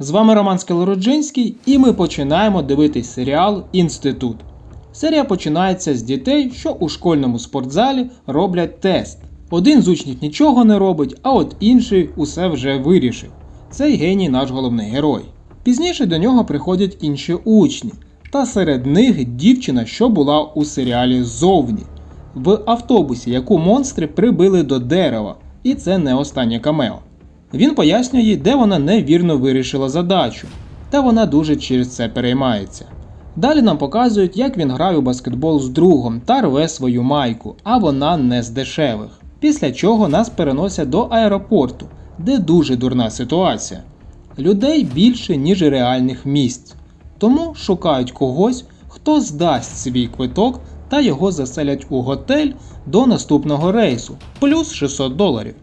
З вами Роман Скелороджинський, і ми починаємо дивитись серіал Інститут. Серія починається з дітей, що у школьному спортзалі роблять тест. Один з учнів нічого не робить, а от інший усе вже вирішив. Цей геній наш головний герой. Пізніше до нього приходять інші учні, та серед них дівчина, що була у серіалі зовні, в автобусі, яку монстри прибили до дерева, і це не останнє камео. Він пояснює їй, де вона невірно вирішила задачу, та вона дуже через це переймається. Далі нам показують, як він грає у баскетбол з другом та рве свою майку, а вона не з дешевих. Після чого нас переносять до аеропорту, де дуже дурна ситуація. Людей більше, ніж реальних місць. Тому шукають когось, хто здасть свій квиток та його заселять у готель до наступного рейсу, плюс 600 доларів.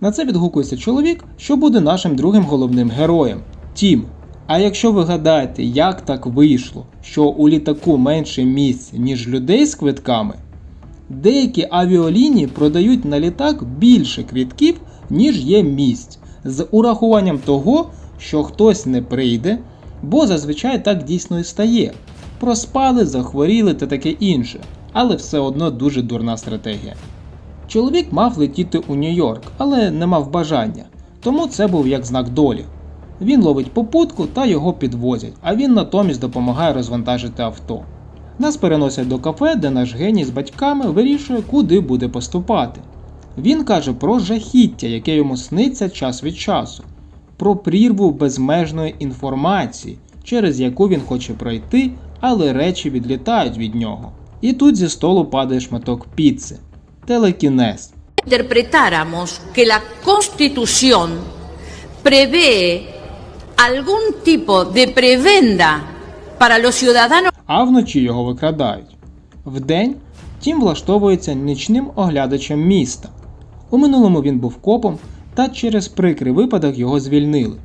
На це відгукується чоловік, що буде нашим другим головним героєм Тім. А якщо ви гадаєте, як так вийшло, що у літаку менше місць, ніж людей з квитками, деякі авіалінії продають на літак більше квітків, ніж є місць, з урахуванням того, що хтось не прийде, бо зазвичай так дійсно і стає. Проспали, захворіли та таке інше, але все одно дуже дурна стратегія. Чоловік мав летіти у Нью-Йорк, але не мав бажання, тому це був як знак долі. Він ловить попутку та його підвозять, а він натомість допомагає розвантажити авто. Нас переносять до кафе, де наш геній з батьками вирішує, куди буде поступати. Він каже про жахіття, яке йому сниться час від часу, про прірву безмежної інформації, через яку він хоче пройти, але речі відлітають від нього. І тут зі столу падає шматок піци. Телекінез. interpretáramos que la Constitución prevé algún tipo de prebenda para los ciudadanos а вночі його викрадають. Вдень Тім влаштовується нічним оглядачем міста. У минулому він був копом, та через прикрий випадок його звільнили.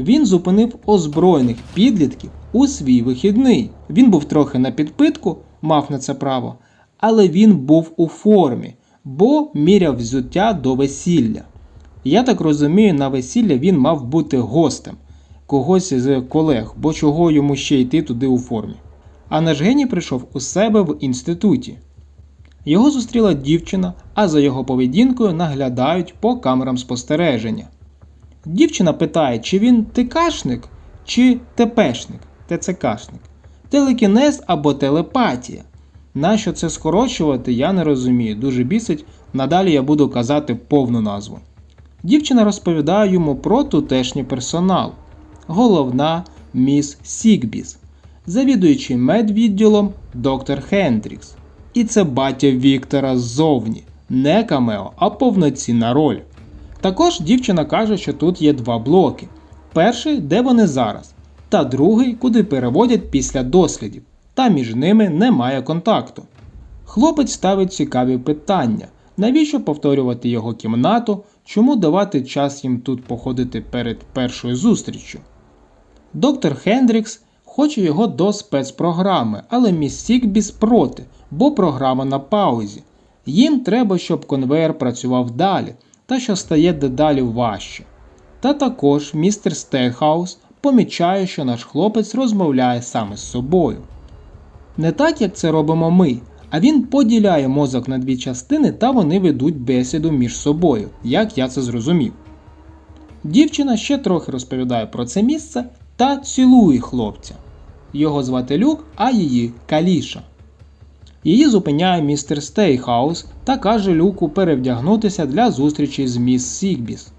Він зупинив озброєних підлітків у свій вихідний. Він був трохи на підпитку, мав на це право, але він був у формі, бо міряв взуття до весілля. Я так розумію, на весілля він мав бути гостем когось з колег, бо чого йому ще йти туди у формі. А наш геній прийшов у себе в інституті. Його зустріла дівчина, а за його поведінкою наглядають по камерам спостереження. Дівчина питає, чи він ТКшник, чи ТПшник, ТЦКшник, телекінез або телепатія. Нащо це скорочувати, я не розумію. Дуже бісить, надалі я буду казати повну назву. Дівчина розповідає йому про тутешній персонал. Головна міс Сігбіс, завідуючий медвідділом доктор Хендрікс. І це батя Віктора ззовні, не камео, а повноцінна роль. Також дівчина каже, що тут є два блоки: перший, де вони зараз, та другий, куди переводять після дослідів, та між ними немає контакту. Хлопець ставить цікаві питання: навіщо повторювати його кімнату, чому давати час їм тут походити перед першою зустріччю. Доктор Хендрікс хоче його до спецпрограми, але міс Сікбіс проти, бо програма на паузі. Їм треба, щоб конвейер працював далі, та що стає дедалі важче. Та також містер Стейхаус помічає, що наш хлопець розмовляє саме з собою. Не так, як це робимо ми, а він поділяє мозок на дві частини та вони ведуть бесіду між собою, як я це зрозумів. Дівчина ще трохи розповідає про це місце та цілує хлопця. Його звати Люк, а її Каліша. Її зупиняє містер Стейхаус та каже Люку перевдягнутися для зустрічі з міс Сігбіс.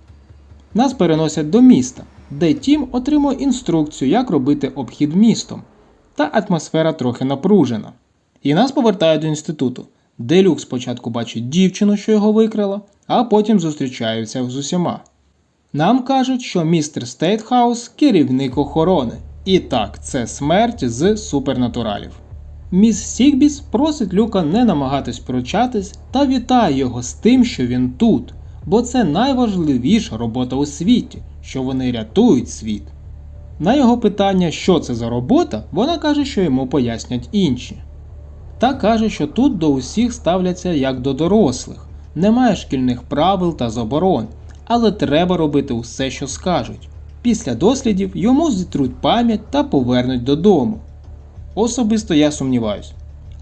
Нас переносять до міста, де Тім отримує інструкцію, як робити обхід містом, та атмосфера трохи напружена. І нас повертають до інституту, де Люк спочатку бачить дівчину, що його викрала, а потім зустрічаються з усіма. Нам кажуть, що містер Стейтхаус керівник охорони. І так, це смерть з супернатуралів. Міс Сігбіс просить Люка не намагатись пручатись та вітає його з тим, що він тут, бо це найважливіша робота у світі, що вони рятують світ. На його питання, що це за робота, вона каже, що йому пояснять інші. Та каже, що тут до усіх ставляться як до дорослих, немає шкільних правил та заборон, але треба робити усе, що скажуть. Після дослідів йому зітруть пам'ять та повернуть додому. Особисто я сумніваюсь.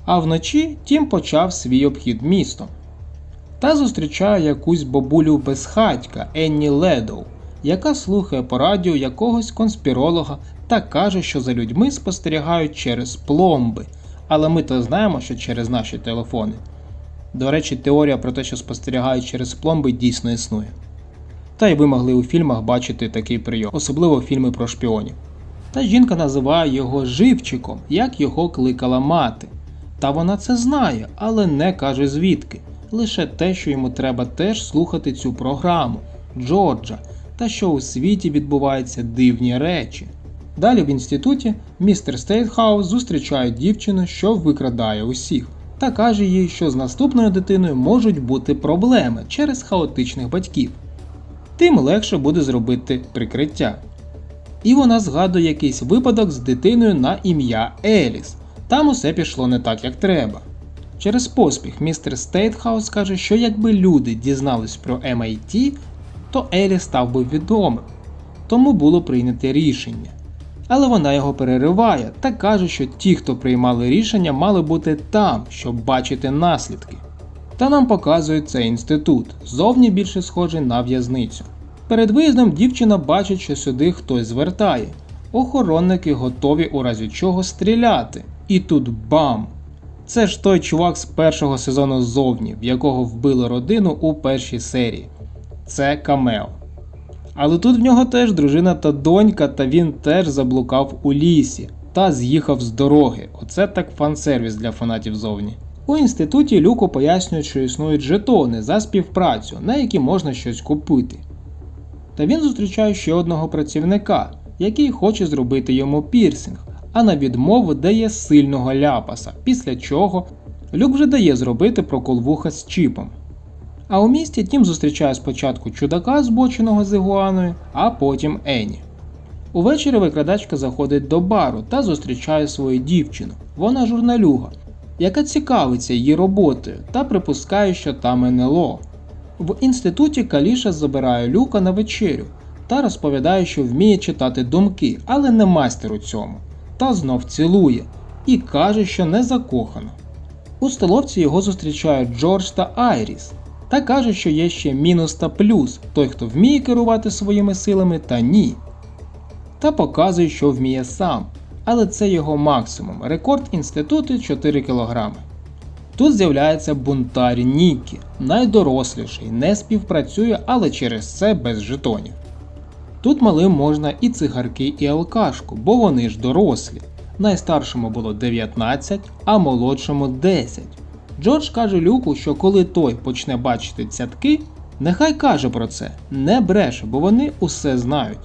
А вночі Тім почав свій обхід містом. Та зустрічає якусь бабулю безхатька Енні Ледоу, яка слухає по радіо якогось конспіролога та каже, що за людьми спостерігають через пломби. Але ми то знаємо, що через наші телефони. До речі, теорія про те, що спостерігають через пломби, дійсно існує. Та й ви могли у фільмах бачити такий прийом, особливо фільми про шпіонів. Та жінка називає його живчиком, як його кликала мати. Та вона це знає, але не каже звідки. Лише те, що йому треба теж слухати цю програму Джорджа, та що у світі відбуваються дивні речі. Далі в інституті містер Стейтхаус зустрічає дівчину, що викрадає усіх, та каже їй, що з наступною дитиною можуть бути проблеми через хаотичних батьків. Тим легше буде зробити прикриття. І вона згадує якийсь випадок з дитиною на ім'я Еліс. Там усе пішло не так, як треба. Через поспіх містер Стейтхаус каже, що якби люди дізнались про MIT, то Еліс став би відомим. Тому було прийнято рішення. Але вона його перериває та каже, що ті, хто приймали рішення, мали бути там, щоб бачити наслідки. Та нам показують цей інститут, зовні більше схожий на в'язницю. Перед виїздом дівчина бачить, що сюди хтось звертає. Охоронники готові у разі чого стріляти. І тут бам! Це ж той чувак з першого сезону зовні, в якого вбили родину у першій серії. Це Камео. Але тут в нього теж дружина та донька, та він теж заблукав у лісі та з'їхав з дороги. Оце так фан-сервіс для фанатів зовні. У інституті Люку пояснюють, що існують жетони за співпрацю, на які можна щось купити. Та він зустрічає ще одного працівника, який хоче зробити йому пірсинг, а на відмову дає сильного ляпаса, після чого Люк вже дає зробити прокол вуха з чіпом. А у місті Тім зустрічає спочатку чудака, збоченого з ігуаною, а потім Ені. Увечері викрадачка заходить до бару та зустрічає свою дівчину. Вона журналюга, яка цікавиться її роботою та припускає, що там НЛО. В інституті Каліша забирає люка на вечерю та розповідає, що вміє читати думки, але не майстер у цьому. Та знов цілує і каже, що не закохана. У столовці його зустрічають Джордж та Айріс та каже, що є ще мінус та плюс той, хто вміє керувати своїми силами та ні. Та показує, що вміє сам, але це його максимум. Рекорд інституту 4 кг. Тут з'являється бунтар Нікі, найдоросліший, не співпрацює, але через це без жетонів. Тут малим можна і цигарки, і алкашку, бо вони ж дорослі. Найстаршому було 19, а молодшому 10. Джордж каже Люку, що коли той почне бачити цятки, нехай каже про це, не бреше, бо вони усе знають.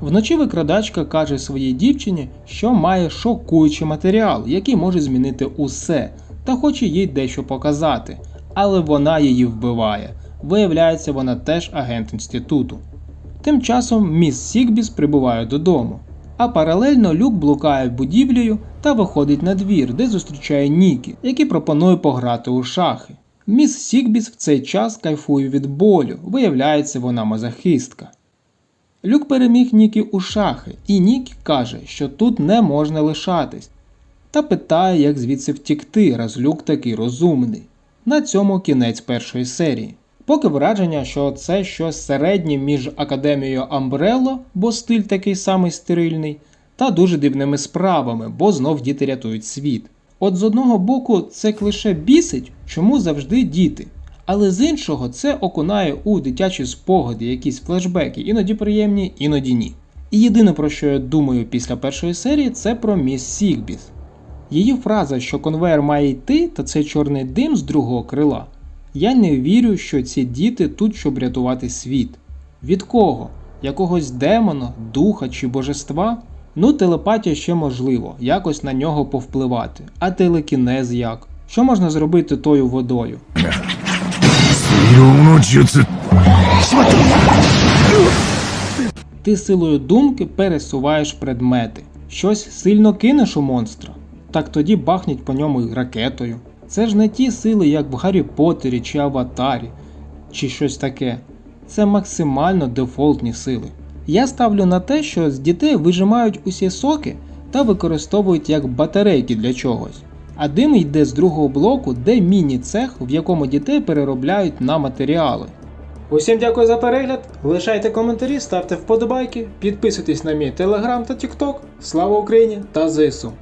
Вночі викрадачка каже своїй дівчині, що має шокуючий матеріал, який може змінити усе, та хоче їй дещо показати, але вона її вбиває. Виявляється, вона теж агент інституту. Тим часом міс Сікбіс прибуває додому, а паралельно Люк блукає будівлею та виходить на двір, де зустрічає Нікі, який пропонує пограти у шахи. Міс Сікбіс в цей час кайфує від болю, виявляється, вона мазохистка. Люк переміг Нікі у шахи, і Нікі каже, що тут не можна лишатись, та питає, як звідси втікти, раз Люк такий розумний. На цьому кінець першої серії. Поки враження, що це щось середнє між академією Амбрелло, бо стиль такий самий стерильний, та дуже дивними справами, бо знов діти рятують світ. От з одного боку, це клише бісить, чому завжди діти. Але з іншого це окунає у дитячі спогади, якісь флешбеки, іноді приємні, іноді ні. І єдине про що я думаю після першої серії, це про міс Сігбіс. Її фраза, що конвейер має йти, та це чорний дим з другого крила. Я не вірю, що ці діти тут, щоб рятувати світ. Від кого? Якогось демона, духа чи божества? Ну, телепатія ще можливо, якось на нього повпливати, а телекінез як. Що можна зробити тою водою? Ти силою думки пересуваєш предмети, щось сильно кинеш у монстра, так тоді бахніть по ньому ракетою. Це ж не ті сили, як в Гаррі Поттері чи Аватарі, чи щось таке. Це максимально дефолтні сили. Я ставлю на те, що з дітей вижимають усі соки та використовують як батарейки для чогось. А дим йде з другого блоку, де міні-цех, в якому дітей переробляють на матеріали. Усім дякую за перегляд. Лишайте коментарі, ставте вподобайки, підписуйтесь на мій телеграм та тікток. Слава Україні та ЗСУ!